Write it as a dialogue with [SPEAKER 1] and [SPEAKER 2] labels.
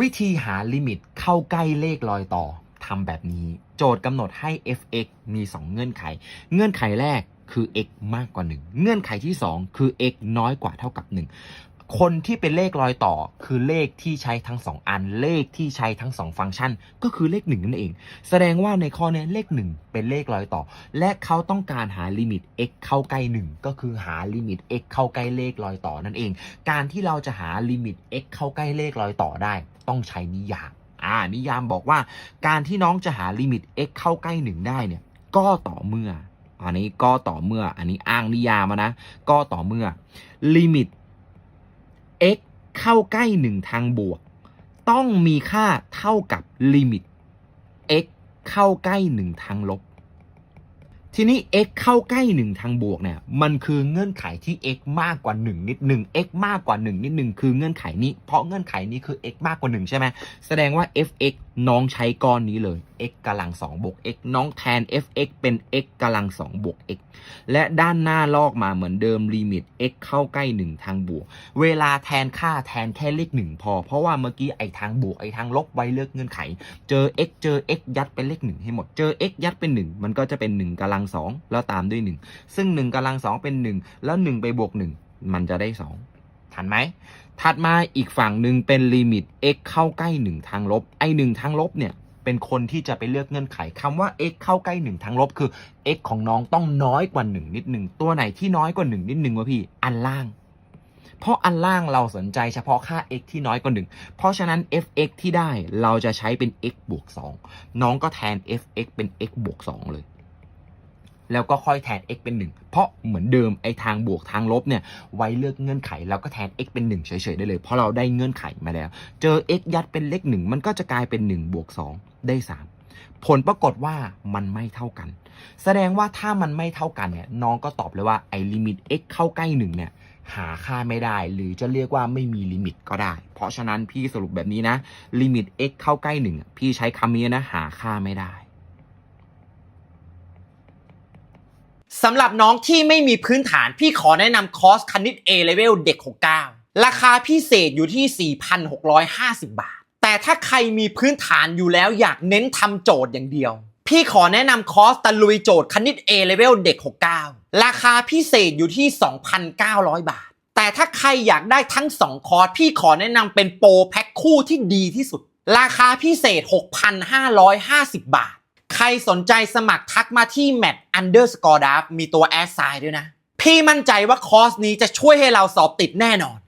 [SPEAKER 1] วิธีหาลิมิตเข้าใกล้เลขลอยต่อทำแบบนี้ โจทย์กำหนดให้ fx มี 2 เงื่อนไข เงื่อนไขแรกคือ x มากกว่า 1 เงื่อนไขที่ 2 คือ x น้อยกว่าเท่ากับ 1 คนที่เป็นเลขรอยต่อคือเลขที่ใช้ทั้ง 2 อัน เลขที่ใช้ทั้ง 2 ฟังก์ชัน ก็คือเลข1นั่นเอง แสดงว่าในข้อนี้เลข 1 เป็นเลขรอยต่อ และเขาต้องการหาลิมิต x เข้าใกล้ 1 ก็คือหาลิมิต x เข้าใกล้เลขรอยต่อนั่นเอง การที่เราจะหาลิมิต x เข้าใกล้เลขรอยต่อได้ ต้องใช้นิยามอ่านิยามบอกว่า การที่น้องจะหาลิมิต x เข้าใกล้ 1 ได้เนี่ยก็ต่อเมื่ออันนี้ก็ต่อเมื่อ อันนี้อ้างนิยามมานะ ก็ต่อเมื่อลิมิต x เข้าใกล้ 1 ทางบวก ต้องมีค่าเท่ากับลิมิต x เข้าใกล้ 1 ทางลบ ทีนี้ x เข้าใกล้ 1 ทางบวกเนี่ยมันคือเงื่อนไขที่ x มากกว่า 1 นิดหนึ่ง x มากกว่า 1 นิดหนึ่งคือเงื่อนไขนี้ เพราะเงื่อนไขนี้คือ x มากกว่า 1 ใช่ไหมแสดงว่า fx น้องใช้ก้อนนี้เลย x กำลัง2บวก x น้องแทน fx เป็น x กำลัง2บวก x และด้านหน้าลอกมาเหมือนเดิมลิมิต x เข้าใกล้ 1 ทางบวก เวลาแทนค่าแทนแค่เลข 1 พอ เพราะว่าเมื่อกี้ไอ้ทางบวกไอ้ทางลบไว้เลือกเงื่อนไข เจอ x เจอ x ยัดเป็นเลข 1 ให้หมด เจอ x ยัดเป็น 1 มันก็จะเป็น 1กำลัง2แล้วตามด้วย 1 ซึ่ง 1กำลัง2เป็น 1 แล้ว 1 ไปบวก 1 มันจะได้ 2 ทันไหม ถัดมาอีกฝั่งหนึ่งเป็นลิมิต x เข้าใกล้ 1 ทางลบ ไอ้1ทางลบเนี่ยเป็นคนที่จะไปเลือกเงื่อนไขคำว่า x เข้าใกล้ 1 ทางลบ คือ x ของน้องต้องน้อยกว่า 1 นิดหนึ่งตัวไหนที่น้อยกว่า 1 นิดหนึ่งวะพี่ อันล่าง เพราะอันล่างเราสนใจเฉพาะค่า x ที่น้อยกว่า 1 เพราะฉะนั้น fx ที่ได้เราจะใช้เป็น x บวก2น้องก็แทน fx เป็น x บวก2เลย แล้วก็ค่อยแทน x เป็น 1 เพราะเหมือนเดิมไอ้ทางบวกทางลบเนี่ยไว้เลือกเงื่อนไขเราก็แทน x เป็น 1 เฉยๆได้เลย เพราะเราได้เงื่อนไขมาแล้ว เจอ x ยัดเป็นเลข1มันก็จะกลายเป็น1บวก2ได้ 3 ผลปรากฏว่ามันไม่เท่ากัน แสดงว่าถ้ามันไม่เท่ากันเนี่ยน้องก็ตอบเลยว่าไอ้ลิมิต x เข้าใกล้1เนี่ยหาค่าไม่ได้ หรือจะเรียกว่าไม่มีลิมิตก็ได้ เพราะฉะนั้นพี่สรุปแบบนี้นะลิมิต x เข้าใกล้1พี่ใช้คำนี้นะหาค่าไม่ได้
[SPEAKER 2] สำหรับน้องที่ไม่มีพื้นฐานพี่ขอแนะนำคอร์สคณิต A Level เด็ก 69 ราคาพิเศษอยู่ที่ 4,650 บาท แต่ถ้าใครมีพื้นฐานอยู่แล้วอยากเน้นทำโจทย์อย่างเดียว พี่ขอแนะนำคอร์สตะลุยโจทย์คณิต A Level เด็ก 69 ราคาพิเศษอยู่ที่ 2,900 บาท แต่ถ้าใครอยากได้ทั้ง 2 คอร์สพี่ขอแนะนำเป็นโปรแพ็คคู่ที่ดีที่สุด ราคาพิเศษ 6,550 บาท ใครสนใจสมัครทักมาที่ mat underscore d a f มีตัวแอสไซด์ด้วยนะ พี่มั่นใจว่าคอร์สนี้จะช่วยให้เราสอบติดแน่นอน